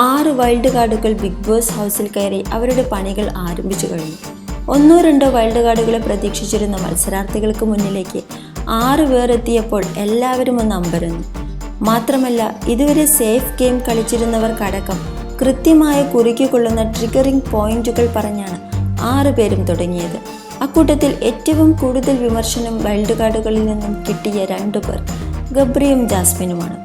ആറ് വൈൽഡ് കാർഡുകൾ big boss ഹൗസിൽ കയറി അവരുടെ പണികൾ ആരംഭിച്ചു കഴിഞ്ഞു. ഒന്നോ രണ്ടോ വൈൽഡ് കാർഡുകളെ പ്രതീക്ഷിച്ചിരുന്ന മത്സരാർത്ഥികൾക്ക് മുന്നിലേക്ക് ആറ് പേർ എത്തിയപ്പോൾ എല്ലാവരും ഒന്ന് അമ്പരന്നു. മാത്രമല്ല ഇതുവരെ സേഫ് ഗെയിം കളിച്ചിരുന്നവർക്കടക്കം കൃത്യമായ കുറുക്കിക്കൊള്ളുന്ന ട്രിഗറിംഗ് പോയിന്റുകൾ പറഞ്ഞാണ് ആറ് പേരും തുടങ്ങിയത്. അക്കൂട്ടത്തിൽ ഏറ്റവും കൂടുതൽ വിമർശനം വൈൽഡ് കാർഡുകളിൽ നിന്നും കിട്ടിയ രണ്ടു പേർ ഗബ്രിയും ജാസ്മിനുമാണ്.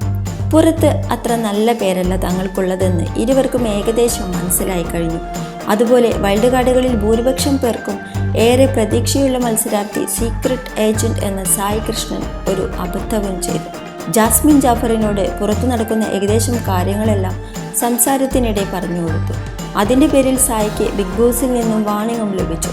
പുറത്ത് അത്ര നല്ല പേരല്ല തങ്ങൾക്കുള്ളതെന്ന് ഇരുവർക്കും ഏകദേശം മനസ്സിലായി കഴിഞ്ഞു. അതുപോലെ വൈൽഡ് കാർഡുകളിൽ ഭൂരിപക്ഷം പേർക്കും ഏറെ പ്രതീക്ഷയുള്ള മത്സരാർത്ഥി സീക്രട്ട് ഏജന്റ് എന്ന സായി കൃഷ്ണൻ ഒരു അബദ്ധവും ചെയ്തു. ജാസ്മിൻ ജാഫറിനോട് പുറത്തു നടക്കുന്ന ഏകദേശം കാര്യങ്ങളെല്ലാം സംസാരത്തിനിടെ പറഞ്ഞു കൊടുത്തു. അതിന്റെ പേരിൽ സായിക്ക് ബിഗ് ബോസിൽ നിന്നും വാണിംഗും ലഭിച്ചു.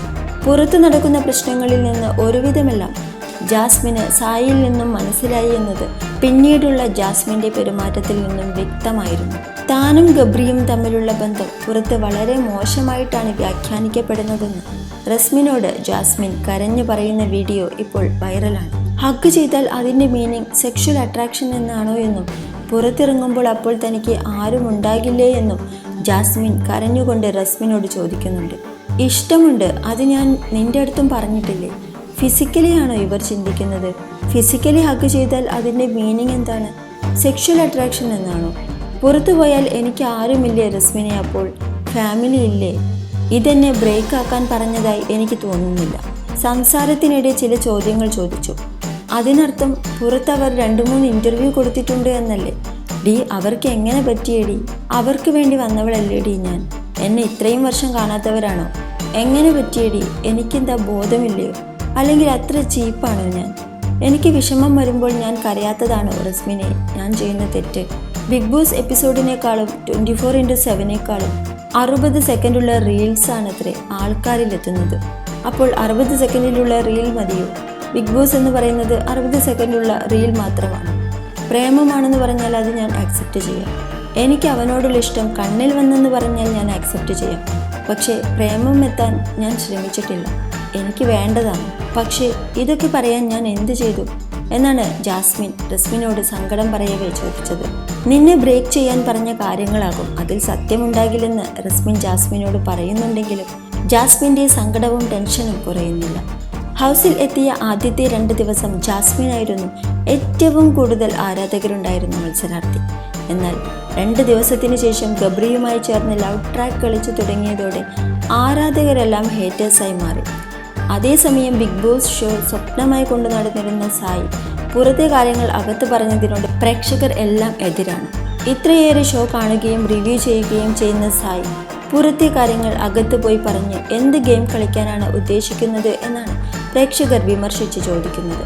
പുറത്തു നടക്കുന്ന പ്രശ്നങ്ങളിൽ നിന്ന് ഒരുവിധമെല്ലാം ജാസ്മിന് സായിൽ നിന്നും മനസ്സിലായി എന്നത് പിന്നീടുള്ള ജാസ്മിന്റെ പെരുമാറ്റത്തിൽ നിന്നും വ്യക്തമായിരുന്നു. താനും ഗബ്രിയും തമ്മിലുള്ള ബന്ധം പുറത്ത് വളരെ മോശമായിട്ടാണ് വ്യാഖ്യാനിക്കപ്പെടുന്നതെന്ന് റസ്മിനോട് ജാസ്മിൻ കരഞ്ഞു പറയുന്ന വീഡിയോ ഇപ്പോൾ വൈറലാണ്. ഹഗ് ചെയ്താൽ അതിന്റെ മീനിങ് സെക്ഷൽ അട്രാക്ഷൻ എന്നാണോ എന്നും പുറത്തിറങ്ങുമ്പോൾ അപ്പോൾ തനിക്ക് ആരും ഉണ്ടാകില്ലേ എന്നും ജാസ്മിൻ കരഞ്ഞുകൊണ്ട് റസ്മിനോട് ചോദിക്കുന്നുണ്ട്. ഇഷ്ടമുണ്ട് അത് ഞാൻ നിന്റെ അടുത്തും പറഞ്ഞിട്ടില്ലേ? ഫിസിക്കലി ആണോ ഇവർ ചിന്തിക്കുന്നത്? ഫിസിക്കലി ഹഗ് ചെയ്താൽ അതിന്റെ മീനിങ് എന്താണ്? സെക്ഷൽ അട്രാക്ഷൻ എന്നാണോ? പുറത്തു പോയാൽ എനിക്ക് ആരുമില്ലേ റസ്മിനെ അപ്പോൾ? ഫാമിലി ഇല്ലേ? ഇതെന്നെ ബ്രേക്ക് ആക്കാൻ പറഞ്ഞതായി എനിക്ക് തോന്നുന്നില്ല. സംസാരത്തിനിടെ ചില ചോദ്യങ്ങൾ ചോദിച്ചു. അതിനർത്ഥം പുറത്തവർ രണ്ടു മൂന്ന് ഇന്റർവ്യൂ കൊടുത്തിട്ടുണ്ട് എന്നല്ലേ? ഡി അവർക്ക് എങ്ങനെ പറ്റിയടി? അവർക്ക് വേണ്ടി വന്നവളല്ലേ ഡി ഞാൻ? എന്നെ ഇത്രയും വർഷം കാണാത്തവരാണോ? എങ്ങനെ പറ്റിയടി? എനിക്കെന്താ ബോധമില്ലയോ? അല്ലെങ്കിൽ അത്ര ചീപ്പാണ് ഞാൻ. എനിക്ക് വിഷമം വരുമ്പോൾ ഞാൻ കരയാത്തതാണ് റസ്മിനെ. ഞാൻ ചെയ്യുന്ന തെറ്റ്. ബിഗ് ബോസ് എപ്പിസോഡിനേക്കാളും ട്വന്റി ഫോർ ഇന്റു സെവനേക്കാളും അറുപത് സെക്കൻഡുള്ള റീൽസാണ് അത്രേ ആൾക്കാരിലെത്തുന്നത്. അപ്പോൾ അറുപത് സെക്കൻഡിലുള്ള റീൽ മതിയോ? ബിഗ് ബോസ് എന്ന് പറയുന്നത് അറുപത് സെക്കൻഡുള്ള റീൽ മാത്രമാണ്. പ്രേമമാണെന്ന് പറഞ്ഞാൽ അത് ഞാൻ അക്സെപ്റ്റ് ചെയ്യാം. എനിക്ക് അവനോടുള്ള ഇഷ്ടം കണ്ണിൽ വന്നെന്ന് പറഞ്ഞാൽ ഞാൻ അക്സെപ്റ്റ് ചെയ്യാം. പക്ഷേ പ്രേമം എത്താൻ ഞാൻ ശ്രമിച്ചിട്ടില്ല. എനിക്ക് വേണ്ടതാണ്. പക്ഷേ ഇതൊക്കെ പറയാൻ ഞാൻ എന്ത് ചെയ്തു? എന്നാണ് ജാസ്മിൻ റസ്മിനോട് സങ്കടം പറയവേ ചോദിച്ചത്. നിന്നെ ബ്രേക്ക് ചെയ്യാൻ പറഞ്ഞ കാര്യങ്ങളാകും. അതിൽ സത്യമുണ്ടാകില്ലെന്ന് റസ്മിൻ ജാസ്മിനോട് പറയുന്നുണ്ടെങ്കിലും ജാസ്മിന്റെ സങ്കടവും ടെൻഷനും കുറയുന്നില്ല. ഹൗസിൽ എത്തിയ ആദ്യത്തെ രണ്ട് ദിവസം ജാസ്മിനായിരുന്നു ഏറ്റവും കൂടുതൽ ആരാധകരുണ്ടായിരുന്ന മത്സരാർത്ഥി. എന്നാൽ രണ്ട് ദിവസത്തിന് ശേഷം ഗബ്രിയുമായി ചേർന്ന് ലവ് ട്രാക്ക് കളിച്ചു തുടങ്ങിയതോടെ ആരാധകരെല്ലാം ഹേറ്റേഴ്സായി മാറി. അതേസമയം ബിഗ് ബോസ് ഷോ സ്വപ്നമായി കൊണ്ടു നടന്നിരുന്ന സായി പുറത്തെ കാര്യങ്ങൾ അകത്ത് പറഞ്ഞതിനോട് പ്രേക്ഷകർ എല്ലാം എതിരാണ്. ഇത്രയേറെ ഷോ കാണുകയും റിവ്യൂ ചെയ്യുകയും ചെയ്യുന്ന സായി പുറത്തെ കാര്യങ്ങൾ അകത്ത് പോയി പറഞ്ഞ് എന്ത് ഗെയിം കളിക്കാനാണ് ഉദ്ദേശിക്കുന്നത് എന്നാണ് പ്രേക്ഷകർ വിമർശിച്ച് ചോദിക്കുന്നത്.